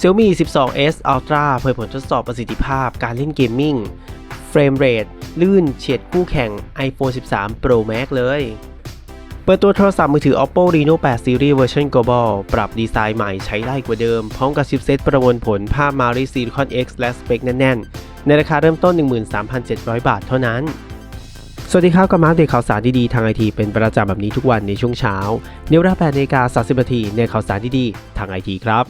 Xiaomi 12s Ultra เผยผลทดสอบประสิทธิภาพการเล่นเกมมิ่ง เฟรมเรทลื่นเฉียดคู่แข่ง iPhone 13 Pro Max เลย เปิดตัวโทรศัพท์มือถือ Oppo Reno 8 Series เวอร์ชัน Global ปรับดีไซน์ใหม่ใช้ได้กว่าเดิม พร้อมกับชิปเซตประมวลผลภาพ Mari Silicon X และสเปคแน่นๆ ในราคาเริ่มต้น 13,700 บาทเท่านั้นสวัสดีครับกับมาเดตข่าวสารดีๆทางไอทีเป็นประจำแบบนี้ทุกวันในช่วงเช้าในเวลา8นาฬิกา30นาทีในข่าวสารดีๆทางไอทีครับ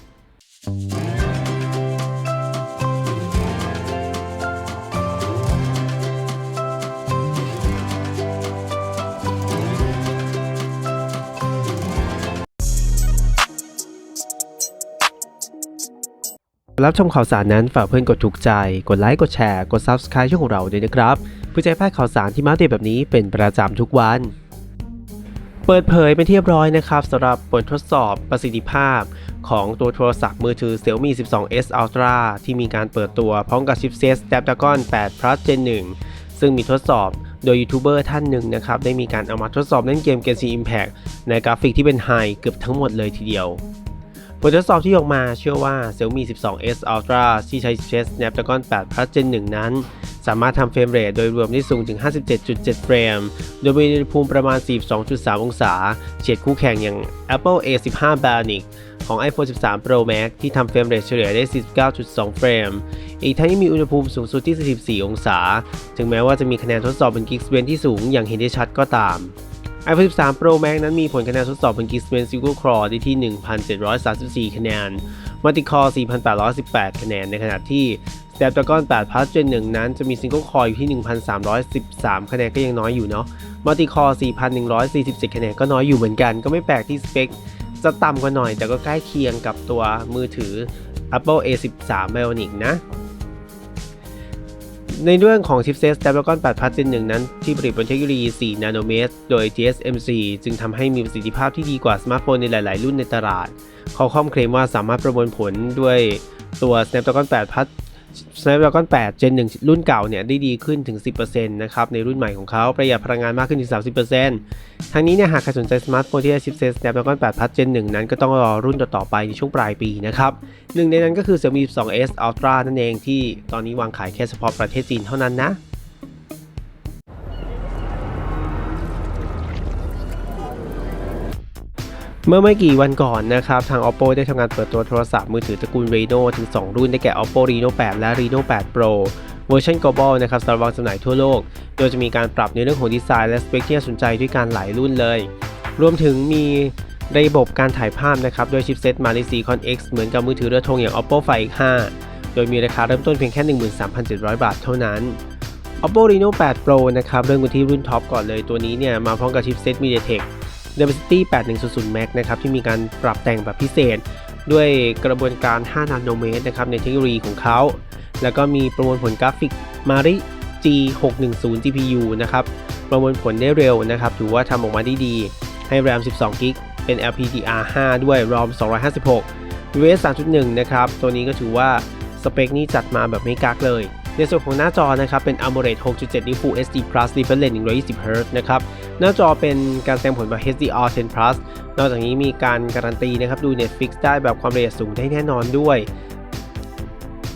รับชมข่าวสารนั้นฝากเพื่อนกดถูกใจ กดไลค์ กดแชร์ กด Subscribe ช่องของเราด้วยนะครับ เพื่อจะให้พลาดข่าวสารที่มาเดตแบบนี้เป็นประจำทุกวัน เปิดเผยเป็นที่เรียบร้อยนะครับสำหรับบททดสอบประสิทธิภาพ ของตัวโทรศัพท์มือถือ Xiaomi 12s Ultra ที่มีการเปิดตัวพร้อมกับชิปเซต Snapdragon 8 Plus Gen 1 ซึ่งมีทดสอบโดยยูทูบเบอร์ท่านหนึ่งนะครับ ได้มีการเอามาทดสอบเล่นเกม Genshin Impact ในกราฟิกที่เป็นไฮเกือบทั้งหมดเลยทีเดียวผลทดสอบที่ออกมาเชื่อว่า Xiaomi 12s Ultra ที่ใช้ชิปเซต Snapdragon 8 Plus Gen 1 นั้น สามารถทำเฟรมเรทโดยรวมได้สูงถึง 57.7 เฟรม โดยมีอุณหภูมิประมาณ 42.3 องศา เฉียดคู่แข่งอย่าง Apple A15 Bionic ของ iPhone 13 Pro Max ที่ทำเฟรมเรทเฉลี่ยได้ 49.2 เฟรม อีกทั้งยังมีอุณหภูมิสูงสุดที่ 44 องศา ถึงแม้ว่าจะมีคะแนนทดสอบบน Geekbench ที่สูงอย่างเห็นได้ชัดก็ตาม iPhone 13 Pro Max นั้นมีผลคะแนนทดสอบบน Geekbench Single Core ได้ที่ 1,734 คะแนน Multi-Core 4,818 คะแนน ในขณะที่ Snapdragon 8 Plus Gen 1นั้นจะมี Single Core อยู่ที่ 1,313 คะแนนก็ยังน้อยอยู่เนาะ Multi-Core 4,147 คะแนนก็น้อยอยู่เหมือนกัน ก็ไม่แปลกที่สเปคจะต่ำกว่าหน่อย แต่ก็ใกล้เคียงกับตัวมือถือ Apple A13 Bionic นะ ในเรื่องของชิปเซต Snapdragon 8 Plus Gen 1นั้น ที่ผลิตบนเทคโนโลยี 4 นาโนเมตร โดย TSMC จึงทำให้มีประสิทธิภาพที่ดีกว่าสมาร์ทโฟนในหลาย ๆ รุ่นในตลาด เขาคอมเคลมว่าสามารถประมวลผลด้วยตัว Snapdragon 8 Plus Snapdragon 8 Gen 1 รุ่นเก่าเนี่ยได้ดีขึ้นถึง 10%นะครับในรุ่นใหม่ของเขาประหยัดพลังงานมากขึ้นถึง 30%ทั้งนี้เนี่ยหากใครสนใจสมาร์ทโฟนที่ได้ชิปเซต Snapdragon 8 Plus Gen 1 นั้นก็ต้องรอรุ่นต่อๆไปในช่วงปลายปีนะครับหนึ่งในนั้นก็คือ Xiaomi 12s Ultra นั่นเองที่ตอนนี้วางขายแค่เฉพาะประเทศจีนเท่านั้นนะ เมื่อไม่กี่วันก่อนนะครับ ทาง Oppo ได้ทำการเปิดตัวโทรศัพท์มือถือตระกูล Reno ถึง 2 รุ่นได้แก่ Oppo Reno 8 และ Reno 8 Pro เวอร์ชัน Global นะครับสำหรับวางจำหน่ายทั่วโลก โดยจะมีการปรับในเรื่องของดีไซน์และสเปคที่น่าสนใจด้วยการหลายรุ่นเลย รวมถึงมีระบบการถ่ายภาพนะครับโดยชิปเซต Mali Silicon X เหมือนกับมือถือเรือธงอย่าง Oppo Find X5 โดยมีราคาเริ่มต้นเพียงแค่ 13,700 บาทเท่านั้น Oppo Reno 8 Pro นะครับเริ่มกันที่รุ่นท็อปก่อนเลยตัวนี้เนี่ยมาพร้อมกับชิปเซต MediaTek Dimensity 8100 Max นะครับที่มีการปรับแต่งแบบพิเศษ ด้วยกระบวนการ 5 นาโนเมตรนะครับในเทคโนโลยีของเขา แล้วก็มีประมวลผลกราฟิก Mari G610 GPU นะครับประมวลผลได้เร็วนะครับถือว่าทำออกมาได้ดี ให้ RAM 12 g b เป็น LPDDR5 ด้วย ROM 256 UFS 3.1 นะครับ ตัวนี้ก็ถือว่าสเปคนี้จัดมาแบบไม่กักเลย ในส่วนของหน้าจอนะครับ เป็น AMOLED 6.7 นิ้ว Full HD Plus Refresh Rate 120 Hz นะครับ หน้าจอเป็นการแสดงผลแบบ HDR 10 Plus นอกจากนี้มีการการันตีนะครับดู Netflix ได้แบบความละเอียดสูงได้แน่นอนด้วย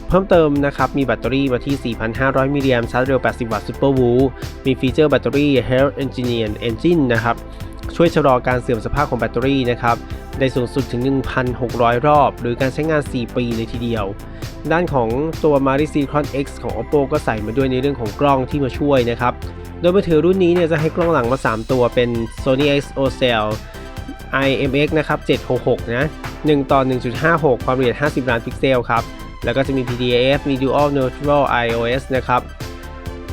เพิ่มเติมนะครับ มีแบตเตอรี่มาที่ 4,500 มิลลิแอมป์ชาร์จเร็ว 80 วัตต์ Super w o o มีฟีเจอร์แบตเตอรี่ Health Engineer Engine นะครับ ช่วยชะลอการเสื่อมสภาพของแบตเตอรี่นะครับ ได้สูงสุดถึง 1,600 รอบ หรือการใช้งาน 4 ปีเลยทีเดียว ด้านของตัว Mari Silicon X ของ Oppo ก็ใส่มาด้วยในเรื่องของกล้องที่มาช่วยนะครับ โดยมือถือรุ่นนี้เนี่ยจะให้กล้องหลังมา 3 ตัวเป็น Sony ISOCELL IMX นะครับ 766 นะ 1 ต่อ 1.56 ความละเอียด 50 ล้านพิกเซลครับ แล้วก็จะมี PDAF มี Dual Neutral iOS นะครับ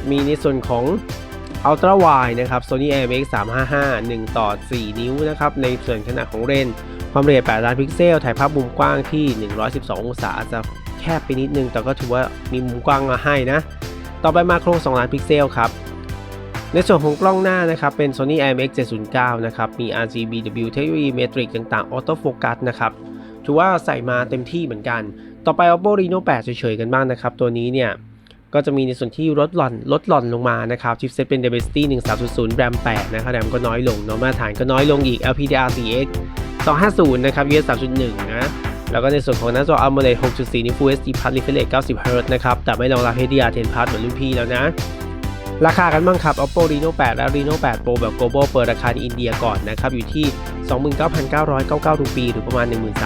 มีในส่วนของ Ultra Wide นะครับ Sony IMX 355 1 ต่อ 4 นิ้วนะครับ ในส่วนขนาดของเลนส์ความละเอียด 8 ล้านพิกเซล ถ่ายภาพมุมกว้างที่ 112 องศาอาจจะแคบไปนิดนึง แต่ก็ถือว่ามีมุมกว้างมาให้นะ ต่อไปมาโครง 2 ล้านพิกเซลครับ ในส่วนของกล้องหน้านะครับเป็น Sony IMX 709 นะครับมี RGBW เทคโนโลยีเมตริกต่างๆออโต้โฟกัสนะครับถือว่าใส่มาเต็มที่เหมือนกัน ต่อไป Oppo Reno 8 เฉยๆกันบ้างนะครับ ตัวนี้เนี่ยก็จะมีในส่วนที่ลดหล่อนลดหล่อนลงมานะครับชิปเซ็ตเป็น Dimensity 1300 RAM 8 นะครับ RAM ก็น้อยลงเนาะมาตรฐานก็น้อยลงอีก LPDDR4X 250 นะครับ US 3.1 นะ แล้วก็ในส่วนของหน้าจอ AMOLED 6.4 นิ้ว Full HD Plus Refresh Rate 90 Hz นะครับ แต่ไม่รองรับ HDR10 Plus เหมือนรุ่นพี่แล้วนะ ราคากันบ้างครับ Oppo Reno 8 และ Reno 8 Pro แบบ global เปิดราคาในอินเดียก่อนนะครับ อยู่ที่ 29,999รูปี หรือประมาณ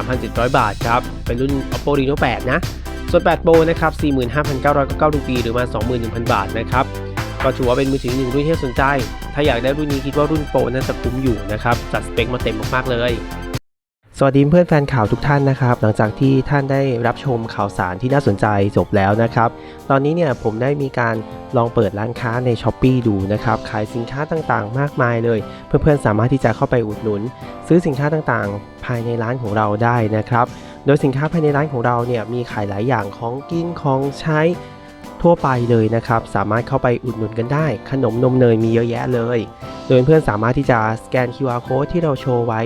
13,700 บาทครับ เป็นรุ่น Oppo Reno 8 นะ ส่วน 8 Pro นะครับ 45,999รูปี หรือประมาณ21,000 บาทนะครับ ก็ถือว่าเป็นมือถือหนึ่งรุ่นที่น่าสนใจ ถ้าอยากได้รุ่นนี้คิดว่ารุ่นโปรน่าจะคุ้มอยู่นะครับ จัดสเปคมาเต็มมากๆเลยสวัสดีเพื่อนแฟนข่าวทุกท่านนะครับ หลังจากที่ท่านได้รับชมข่าวสารที่น่าสนใจจบแล้วนะครับ ตอนนี้เนี่ยผมได้มีการ ลองเปิดร้านค้าใน s h อ p e e ดูนะครับ ขายสินค้าต่างๆ มากมายเลย เพื่อนๆ สามารถที่จะเข้าไปอุดหนุน ซื้อสินค้าต่างๆ ภายในร้านของเราได้นะครับ โดยสินค้าภายในร้านของเราเนี่ยมีขายหลายอย่างของกินของใช้ทั่วไปเลยนะครับ สามารถเข้าไปอุดหนุนกันได้ ขนมนมเนยมีเยอะแยะเลย โดยเพื่อนๆสามารถที่จะสแกน QR code ที่เราโชว์ไว้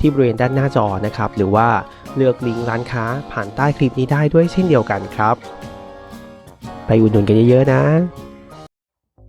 ที่บริเวณด้านหน้าจอนะครับ หรือว่าเลือกลิงก์ร้านค้าผ่านใต้คลิปนี้ได้ด้วยเช่นเดียวกันครับ ไปอุดหนุนกันเยอะๆนะ